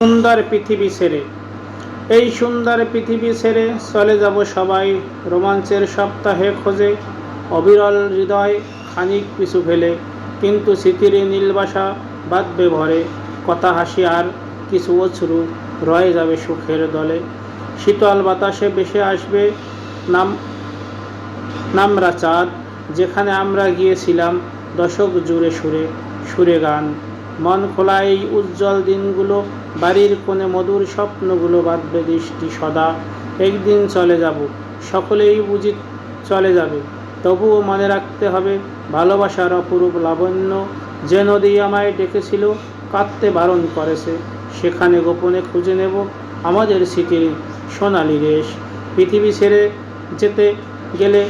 সুন্দর পৃথিবী ছেড়ে। এই সুন্দর পৃথিবী ছেড়ে চলে যাব সবাই রোমাঞ্চের সপ্তাহে খোঁজে। অবিরল হৃদয় খানিক পিছু ফেলে, কিন্তু স্মৃতির নীলবাসা বাঁধবে ভরে। কথা হাসি আর কিছু অছরু রয়ে যাবে সুখের দলে। শীতল বাতাসে ভেসে আসবে নাম নামরা চাঁদ, যেখানে আমরা গিয়েছিলাম দশক জুড়ে সুরে সুরে গান। মন খোলা এই উজ্জ্বল দিনগুলো, বাড়ির কোণে মধুর স্বপ্নগুলো বাঁধবে দৃষ্টি সদা। একদিন চলে যাব, সকলেই বুঝি চলে যাবে। তবুও মনে রাখতে হবে, ভালোবাসার অপরূপ লাবণ্য যে নদী আমায় ডেকেছিল, কাঁদতে বারণ করেছে। সেখানে গোপনে খুঁজে নেব আমাদের স্মৃতির সোনালি রেশ পৃথিবী ছেড়ে যেতে গেলে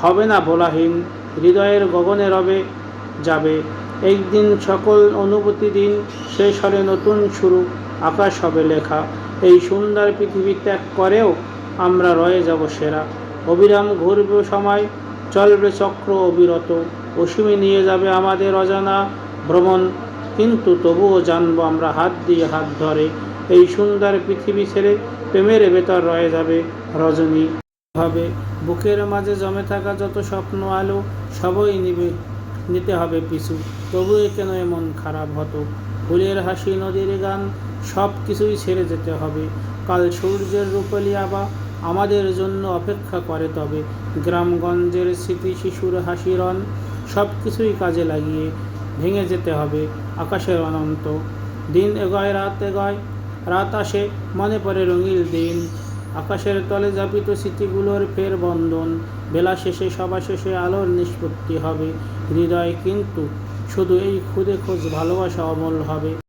হবে না ভোলাহীন, হৃদয়ের গগনে রবে যাবে। একদিন সকল অনুভূতি দিন শেষ হলে নতুন শুরু, আকাশ হবে লেখা। এই সুন্দর পৃথিবী ত্যাগ করেও আমরা রয়ে যাব সেরা। অবিরাম ঘুরবে সময়, চলবে চক্র অবিরত। অসীমে নিয়ে যাবে আমাদের অজানা ভ্রমণ। কিন্তু তবুও জানব আমরা হাত দিয়ে হাত ধরে। এই সুন্দর পৃথিবী ছেড়ে প্রেমের ভেতর রয়ে যাবে রজনী। হবে বুকের মাঝে জমে থাকা যত স্বপ্ন আলো, সবই নিবে। নিতে হবে পিছু। তবুই কেন এমন খারাপ হতো? ফুলের হাসি, নদীর গান সব কিছুই ছেড়ে যেতে হবে। কাল সূর্যের রূপলি আবা আমাদের জন্য অপেক্ষা করে তবে। গ্রামগঞ্জের স্মৃতি, শিশুর হাসি রন সব কিছুই কাজে লাগিয়ে ভেঙে যেতে হবে আকাশের অনন্ত। দিন এগোয়, রাত এগোয়, রাত আসে, মনে পড়ে রঙিল দিন। আকাশের তলে যাপিত স্মৃতিগুলোর ফের বন্ধন। বেলা শেষে, সভা শেষে আলোর নিষ্পত্তি হবে। হৃদয় কিন্তু শুধু এই খুদে খোঁজ, ভালোবাসা অমল হবে।